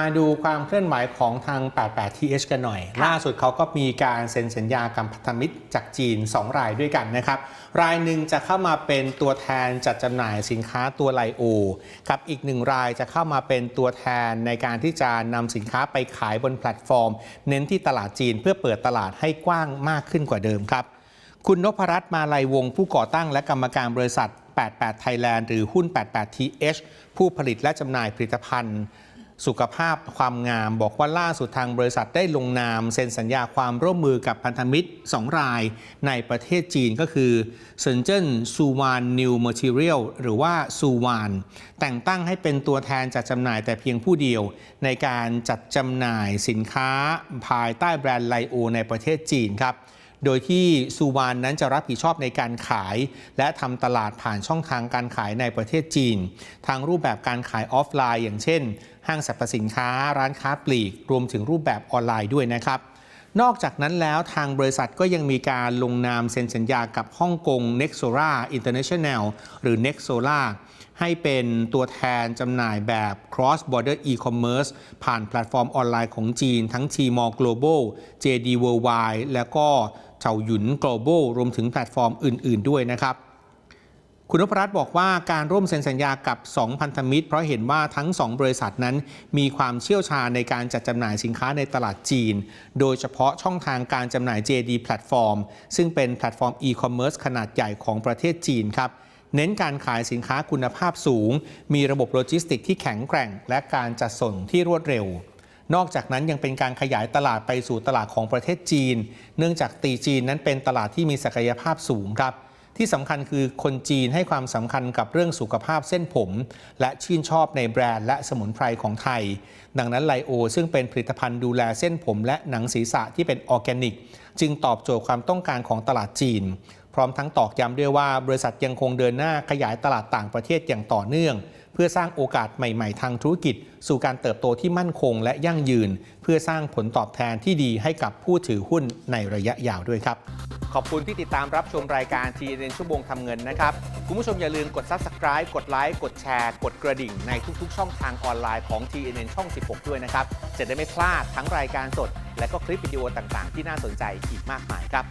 มาดูความเคลื่อนไหวของทาง 88TH กันหน่อยค่ะล่าสุดเขาก็มีการเซ็นสัญญากับพันธมิตรจากจีน 2 รายด้วยกันนะครับ รายหนึ่งจะเข้ามาเป็นตัวแทนจัดจำหน่ายสินค้าตัวไลโอ กับอีกหนึ่งรายจะเข้ามาเป็นตัวแทนในการที่จะนำสินค้าไปขายบนแพลตฟอร์ม เน้นที่ตลาดจีนเพื่อเปิดตลาดให้กว้างมากขึ้นกว่าเดิมครับ คุณนพรัตน์มาลัยวงศ์ผู้ก่อตั้งและกรรมการบริษัท 88 Thailand หรือหุ้น 88TH ผู้ผลิตและจำหน่ายผลิตภัณฑ์ สุขภาพความงามบอกว่าล่าสุดทางบริษัทได้ลงนามเซ็นสัญญาความร่วมมือกับพันธมิตร 2 รายในประเทศจีนก็คือเซินเจิ้นซูวานนิวเมาทีเรียลหรือว่าซูวานแต่งตั้งให้เป็นตัวแทนจัดจำหน่ายแต่เพียงผู้เดียว ในการจัดจำหน่ายสินค้าภายใต้แบรนด์ไลโอในประเทศจีนครับ โดยที่ซูวานนั้นจะรับผิดชอบในการขาย และทำตลาดผ่านช่องทางการขายในประเทศจีน ทางรูปแบบการขายออฟไลน์ อย่างเช่น ห้างสรรพสินค้า ร้านค้าปลีก รวมถึงรูปแบบออนไลน์ด้วยนะครับ นอกจากนั้นแล้วทางบริษัทก็ยังมีการลงนามเซ็นสัญญากับฮ่องกง Nexora International หรือ Nexola ให้เป็นตัวแทนจำหน่ายแบบ cross border e-commerce ผ่านแพลตฟอร์มออนไลน์ของจีน ทั้ง Tmall Global JD Worldwide แล้วก็เฉาหยุน global รวมถึงแพลตฟอร์มอื่น ๆ ด้วยนะครับ คุณนพรัตน์บอกว่าการร่วมเซ็นสัญญากับ 2 พันธมิตร เพราะเห็นว่าทั้ง 2 บริษัทนั้น มีความเชี่ยวชาญในการจัดจำหน่ายสินค้าในตลาดจีน โดยเฉพาะช่องทางการจำหน่าย JD แพลตฟอร์ม ซึ่งเป็นแพลตฟอร์ม e-commerce ขนาดใหญ่ของประเทศจีนครับเน้นการขายสินค้าคุณภาพสูง มีระบบโลจิสติกที่แข็งแกร่ง และการจัดส่งที่รวดเร็ว นอกจากนั้นยังเป็นการขยายตลาดไปสู่ตลาดของประเทศจีน เนื่องจากตีจีนนั้นเป็นตลาดที่มีศักยภาพสูงครับ ที่สำคัญคือคนจีนให้ความสำคัญกับเรื่องสุขภาพเส้นผม และชื่นชอบในแบรนด์และสมุนไพรของไทย ดังนั้นไลโอ ซึ่งเป็นผลิตภัณฑ์ดูแลเส้นผมและหนังศีรษะที่เป็นออร์แกนิก จึงตอบโจทย์ความต้องการของตลาดจีน พร้อมทั้งตอกย้ำด้วยว่าบริษัทยังคงเดินหน้าขยายตลาดต่างประเทศอย่างต่อเนื่อง เพื่อสร้างโอกาสใหม่ ๆ ทางธุรกิจ สู่การเติบโตที่มั่นคงและยั่งยืน เพื่อสร้างผลตอบแทนที่ดีให้กับผู้ถือหุ้นในระยะยาวด้วยครับ ขอบคุณที่ติดตามรับชมรายการ TNN ชั่วโมงทำเงินนะครับ คุณผู้ชมอย่าลืมกด Subscribe กดไลค์กดแชร์กดกระดิ่งในทุก ๆ ช่องทางออนไลน์ของ TNN ช่อง 16 ด้วยนะครับจะได้ไม่พลาดทั้งรายการสด และก็คลิปวิดีโอต่างๆ ที่น่าสนใจอีกมากมายครับ